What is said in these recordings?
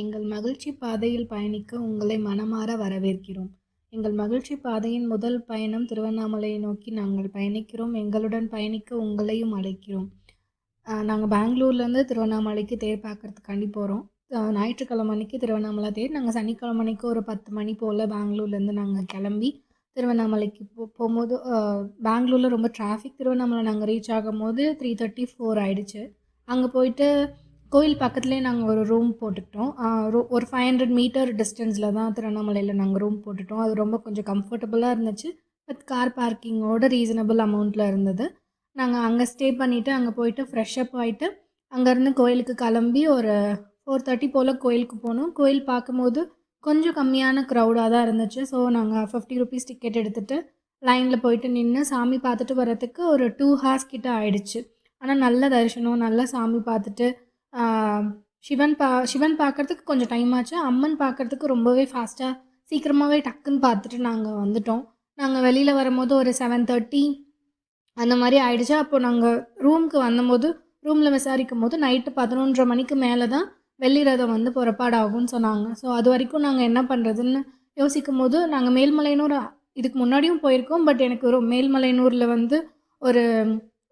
எங்கள் மகிழ்ச்சி பாதையில் பயணிக்க உங்களை மனமாற வரவேற்கிறோம். எங்கள் மகிழ்ச்சி பாதையின் முதல் பயணம் திருவண்ணாமலையை நோக்கி நாங்கள் பயணிக்கிறோம். எங்களுடன் பயணிக்க உங்களையும் அழைக்கிறோம். நாங்கள் பெங்களூர்லேருந்து திருவண்ணாமலைக்கு தேர் பார்க்கறதுக்காண்டி போகிறோம் ஞாயிற்றுக்கிழமை அன்னைக்கு திருவண்ணாமலை தேர். நாங்கள் சனிக்கிழமை அன்றைக்கி ஒரு பத்து மணி போல் பெங்களூர்லேருந்து நாங்கள் கிளம்பி திருவண்ணாமலைக்கு போ போகும்போது பெங்களூரில் ரொம்ப டிராஃபிக் திருவண்ணாமலை நாங்கள் ரீச் ஆகும்போது த்ரீ தேர்ட்டி ஃபோர் ஆகிடுச்சு அங்கே போயிட்டு கோயில் பக்கத்துலேயே நாங்கள் ஒரு ரூம் போட்டுக்கிட்டோம். ஒரு ஃபைவ் ஹண்ட்ரட் மீட்டர் டிஸ்டன்ஸில் தான் திருவண்ணாமலையில் நாங்கள் ரூம் போட்டுட்டோம். அது ரொம்ப கொஞ்சம் கம்ஃபர்டபுளாக இருந்துச்சு. பட் கார் பார்க்கிங்கோட ரீசனபிள் அமௌண்ட்டில் இருந்தது. நாங்கள் அங்கே ஸ்டே பண்ணிவிட்டு அங்கே போயிட்டு ஃப்ரெஷ்அப் ஆகிட்டு அங்கேருந்து கோயிலுக்கு கிளம்பி ஒரு ஃபோர் தேர்ட்டி போல் கோயிலுக்கு போனோம். கோயில் பார்க்கும்போது கொஞ்சம் கம்மியான க்ரௌடாக தான் இருந்துச்சு. ஸோ நாங்கள் ஃபிஃப்டி ருபீஸ் டிக்கெட் எடுத்துகிட்டு லைனில் போயிட்டு நின்று சாமி பார்த்துட்டு வரத்துக்கு ஒரு டூ ஹார்ஸ் கிட்ட ஆயிடுச்சு. ஆனால் நல்ல தரிசனம் நல்லா சாமி பார்த்துட்டு சிவன் பா சிவன் பார்க்குறதுக்கு கொஞ்சம் டைம் ஆச்சு. அம்மன் பார்க்குறதுக்கு ரொம்பவே ஃபாஸ்ட்டாக சீக்கிரமாகவே டக்குன்னு பார்த்துட்டு நாங்கள் வந்துட்டோம். நாங்கள் வெளியில் வரும்போது ஒரு செவன் தேர்ட்டி அந்த மாதிரி ஆயிடுச்சு. அப்போ நாங்கள் ரூமுக்கு வந்தபோது ரூமில் விசாரிக்கும் போது நைட்டு பதினொன்றரை மணிக்கு மேலே தான் வெள்ளி ரதம் வந்து புறப்பாடாகும்னு சொன்னாங்க. ஸோ அது வரைக்கும் நாங்கள் என்ன பண்ணுறதுன்னு யோசிக்கும் போது நாங்கள் மேல்மலையனூர் இதுக்கு முன்னாடியும் போயிருக்கோம். பட் எனக்கு ஒரு மேல்மலையனூரில் வந்து ஒரு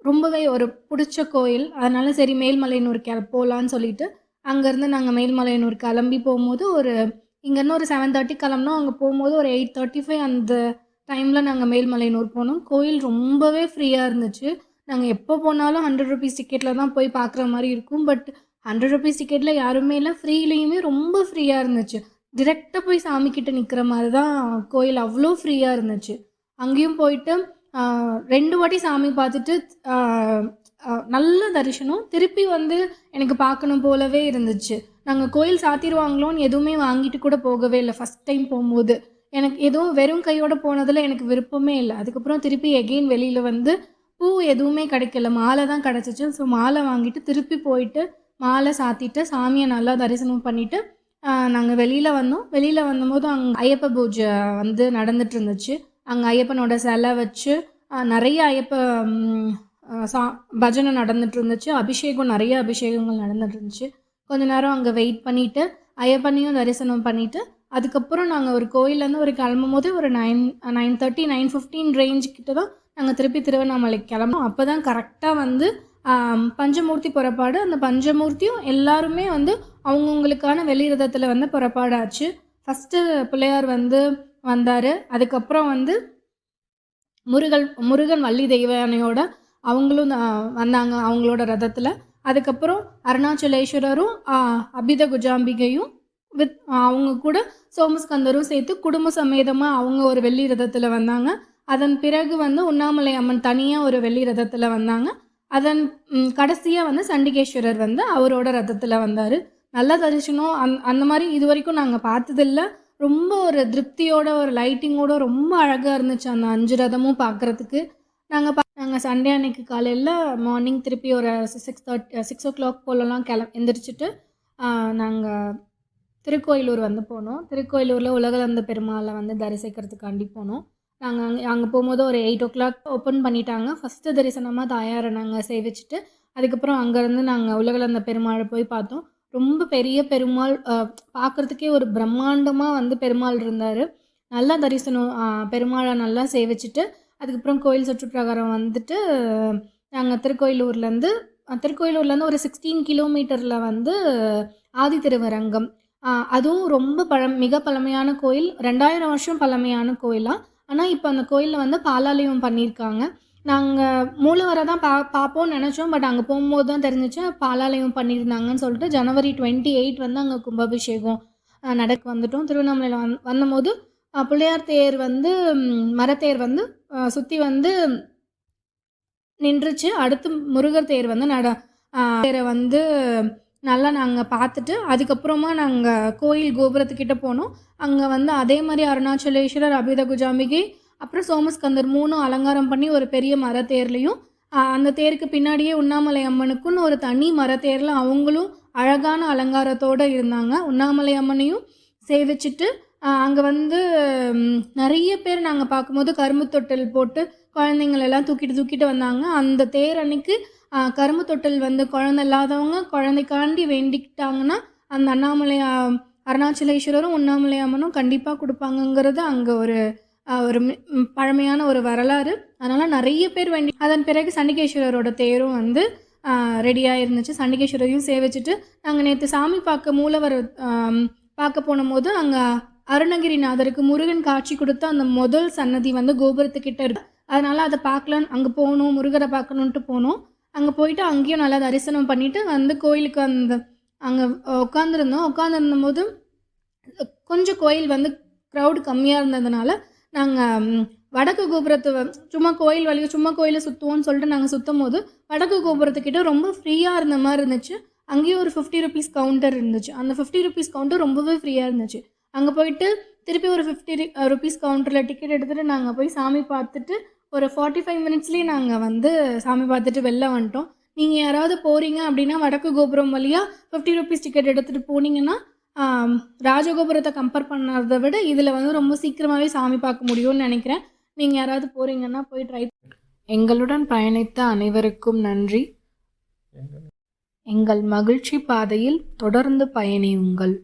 ரொம்பவே ஒரு பிடிச்ச கோயில். அதனால் சரி மேல்மலையனூர் கெ போகலான்னு சொல்லிட்டு அங்கேருந்து நாங்கள் மேல்மலையனூர் கிளம்பி போகும்போது ஒரு இங்கேருந்து ஒரு செவன் தேர்ட்டி கிளம்புனோம். அங்கே போகும்போது ஒரு எயிட் தேர்ட்டி ஃபைவ் அந்த டைமில் நாங்கள் மேல்மலையனூர் போனோம். கோயில் ரொம்பவே ஃப்ரீயாக இருந்துச்சு. நாங்கள் எப்போ போனாலும் ஹண்ட்ரட் ருபீஸ் டிக்கெட்டில் தான் போய் பார்க்குற மாதிரி இருக்கும். பட் ஹண்ட்ரட் ருபீஸ் டிக்கெட்டில் யாருமே இல்லை. ஃப்ரீலேயுமே ரொம்ப ஃப்ரீயாக இருந்துச்சு. டிரெக்டாக போய் சாமிக்கிட்ட நிற்கிற மாதிரி தான் கோயில் அவ்வளோ ஃப்ரீயாக இருந்துச்சு. அங்கேயும் போயிட்டு ரெண்டு வாட்டி சாமி பார்த்துட்டு நல்ல தரிசனம். திருப்பி வந்து எனக்கு பார்க்கணும் போலவே இருந்துச்சு. நாங்கள் கோயில் சாத்திடுவாங்களோன்னு எதுவுமே வாங்கிட்டு கூட போகவே இல்லை. ஃபஸ்ட் டைம் போகும்போது. எனக்கு எதுவும் வெறும் கையோடு போனதில் எனக்கு விருப்பமே இல்லை. அதுக்கப்புறம் திருப்பி எகெயின் வெளியில் வந்து பூ எதுவுமே கிடைக்கல. மாலை தான் கிடச்சிச்சு. ஸோ மாலை வாங்கிட்டு திருப்பி போயிட்டு மாலை சாத்திட்டு சாமியை நல்லா தரிசனம் பண்ணிவிட்டு நாங்கள் வெளியில் வந்தோம். வெளியில் வந்தபோது அங்கே ஐயப்ப பூஜை வந்து நடந்துட்டு இருந்துச்சு. அங்கே ஐயப்பனோட சிலை வச்சு நிறைய ஐயப்ப சா பஜனை நடந்துட்டு இருந்துச்சு. அபிஷேகம் நிறைய அபிஷேகங்கள் நடந்துட்டு இருந்துச்சு. கொஞ்ச நேரம் அங்கே வெயிட் பண்ணிவிட்டு ஐயப்பனையும் தரிசனம் பண்ணிவிட்டு அதுக்கப்புறம் நாங்கள் ஒரு கோயிலேருந்து ஒரு கிளம்பும் போது ஒரு nine nine thirty nine fifteen range கிட்ட தான் நாங்கள் திருப்பி திருவண்ணாமலைக்கு கிளம்பும் அப்போ தான் கரெக்டாக வந்து பஞ்சமூர்த்தி புறப்பாடு. அந்த பஞ்சமூர்த்தியும் எல்லாருமே வந்து அவங்கவுங்களுக்கான வெளிரதத்தில் வந்து புறப்பாடாச்சு. ஃபஸ்ட்டு பிள்ளையார் வந்து வந்தார். அதுக்கப்புறம் வந்து முருகன் முருகன் வள்ளி தெய்வானையோட அவங்களும் வந்தாங்க அவங்களோட ரதத்தில். அதுக்கப்புறம் அருணாச்சலேஸ்வரரும் அபித குஜாம்பிகையும் வித் அவங்க கூட சோமஸ்கந்தரும் சேர்த்து குடும்ப சமேதமாக அவங்க ஒரு வெள்ளி ரதத்தில் வந்தாங்க. அதன் பிறகு வந்து உண்ணாமலை அம்மன் தனியாக ஒரு வெள்ளி ரதத்தில் வந்தாங்க. அதன் கடைசியாக வந்து சண்டிகேஸ்வரர் வந்து அவரோட ரதத்தில் வந்தார். நல்ல தரிசனம். அந் அந்த மாதிரி இது வரைக்கும் நாங்கள் பார்த்ததில்ல. ரொம்ப ஒரு திருப்தியோட ஒரு லைட்டிங்கோட ரொம்ப அழகாக இருந்துச்சு அந்த அஞ்சு ரதமும் பார்க்குறதுக்கு நாங்கள் பா நாங்கள் சண்டே அன்னைக்கு காலையில் மார்னிங் திருப்பி ஒரு six thirty six o'clock போலலாம் கிள எந்திரிச்சிட்டு நாங்கள் திருக்கோயிலூர் வந்து போனோம். திருக்கோயிலூரில் உலகளந்த பெருமாளை வந்து தரிசிக்கிறதுக்காண்டி போனோம். நாங்கள் அங்கே அங்கே போகும்போது ஒரு எயிட் ஓ கிளாக் ஓப்பன் பண்ணிட்டாங்க. ஃபஸ்ட்டு தரிசனமாக தாயாரை நாங்கள் சேவிச்சுட்டு அதுக்கப்புறம் அங்கேருந்து நாங்கள் உலகளந்த பெருமாளை போய் பார்த்தோம். ரொம்ப பெரிய பெருமாள் பார்க்குறதுக்கே ஒரு பிரம்மாண்டமாக வந்து பெருமாள் இருந்தார். நல்லா தரிசனம் பெருமாளை நல்லா சேவிச்சுட்டு அதுக்கப்புறம் கோயில் சுற்றுப்பிரகாரம் வந்துட்டு நாங்கள் திருக்கோயிலூர்லேருந்து திருக்கோயிலூர்லேருந்து ஒரு சிக்ஸ்டீன் கிலோமீட்டரில் வந்து ஆதி திருவரங்கம். அதுவும் ரொம்ப பழம் மிக பழமையான கோயில் ரெண்டாயிரம் வருஷம் பழமையான கோயிலாக ஆனால் இப்போ அந்த கோயிலில் வந்து பாலாலயம் பண்ணியிருக்காங்க நாங்கள் மூலவரை தான் பா பார்ப்போம்னு நினச்சோம். பட் அங்கே போகும்போது தான் தெரிஞ்சிச்சு பாலாலயம் பண்ணியிருந்தாங்கன்னு சொல்லிட்டு ஜனவரி டுவெண்ட்டி எயிட் வந்து அங்கே கும்பாபிஷேகம் நடக்க வந்துட்டோம். திருவண்ணாமலையில் வந் வந்தபோது பிள்ளையார் தேர் வந்து மரத்தேர் வந்து சுற்றி வந்து நின்றுச்சு. அடுத்து முருகர் தேர் வந்து நட தேரை வந்து நல்லா நாங்கள் பார்த்துட்டு அதுக்கப்புறமா நாங்கள் கோயில் கோபுரத்துக்கிட்ட போனோம். அங்கே வந்து அதே மாதிரி அருணாச்சலேஸ்வரர் அபித குஜாம்பிகை அப்புறம் சோமஸ்கந்தர் மூணும் அலங்காரம் பண்ணி ஒரு பெரிய மரத்தேர்லையும் அந்த தேருக்கு பின்னாடியே உண்ணாமலை அம்மனுக்குன்னு ஒரு தனி மரத்தேரில் அவங்களும் அழகான அலங்காரத்தோடு இருந்தாங்க. உண்ணாமலை அம்மனையும் சேவிச்சுட்டு அங்கே வந்து நிறைய பேர் நாங்கள் பார்க்கும்போது கரும்பு தொட்டில் போட்டு குழந்தைங்களெல்லாம் தூக்கிட்டு தூக்கிட்டு வந்தாங்க. அந்த தேர் அன்னைக்கு கரும்பு தொட்டில் வந்து குழந்த இல்லாதவங்க குழந்தைக்காண்டி வேண்டிக்கிட்டாங்கன்னா அந்த அண்ணாமலை அருணாச்சலேஸ்வரரும் உண்ணாமலை அம்மனும் கண்டிப்பாக கொடுப்பாங்கங்கிறது அங்கே ஒரு ஒரு மி- பழமையான ஒரு வரலாறு. அதனால் நிறைய பேர் வேண்டி அதன் பிறகு சண்டிகேஸ்வரரோட தேரும் வந்து ரெடியாக இருந்துச்சு சண்டிகேஸ்வரரையும் சேவிச்சுட்டு நாங்கள் நேற்று சாமி பார்க்க மூலவர் பார்க்க பார்க்க போனபோது அங்கே அருணகிரிநாதருக்கு முருகன் காட்சி கொடுத்த அந்த முதல் சன்னதி வந்து கோபுரத்துக்கிட்ட இருக்கு. அதனால் அதை பார்க்கலான்னு அங்கே போகணும் முருகரை பார்க்கணுன்ட்டு போனோம். அங்கே போயிட்டு அங்கேயும் நல்லா தரிசனம் பண்ணிவிட்டு வந்து கோயிலுக்கு அந்த அங்கே உட்காந்துருந்தோம் உட்காந்துருந்த போது கொஞ்சம் கோயில் வந்து க்ரௌடு கம்மியாக இருந்ததுனால நாங்கள் வடக்கு கோபுரத்து வ- சும்மா கோயில் வழியாக சும்மா கோயிலை சுற்றுவோம்னு சொல்லிட்டு நாங்கள் சுற்றும் போது வடக்கு கோபுரத்துக்கிட்ட ரொம்ப ஃப்ரீயாக இருந்த மாதிரி இருந்துச்சு. அங்கேயும் ஒரு ஃபிஃப்டி ருபீஸ் கவுண்டர் இருந்துச்சு. அந்த ஃபிஃப்டி ருபீஸ் கவுண்டர் ரொம்பவே ஃப்ரீயாக இருந்துச்சு. அங்கே போயிட்டு திருப்பி ஒரு ஃபிஃப்டி ருபீஸ் கவுண்டரில் டிக்கெட் எடுத்துகிட்டு நாங்கள் போய் சாமி பார்த்துட்டு ஒரு ஃபார்ட்டி ஃபைவ் மினிட்ஸ்லேயே நாங்கள் வந்து சாமி பார்த்துட்டு வெளில வந்துட்டோம். நீங்கள் யாராவது போகிறீங்க அப்படின்னா வடக்கு கோபுரம் வழியாக ஃபிஃப்டி ருபீஸ் டிக்கெட் எடுத்துகிட்டு போனீங்கன்னா ராஜகோபுரத்தை கம்பேர் பண்ணறதை விட இதில் வந்து ரொம்ப சீக்கிரமாகவே சாமி பார்க்க முடியும்னு நினைக்கிறேன். நீங்கள் யாராவது போகிறீங்கன்னா போய் ட்ரை எங்களுடன் பயணித்த அனைவருக்கும் நன்றி. எங்கள் மகிழ்ச்சி பாதையில் தொடர்ந்து பயணியுங்கள்.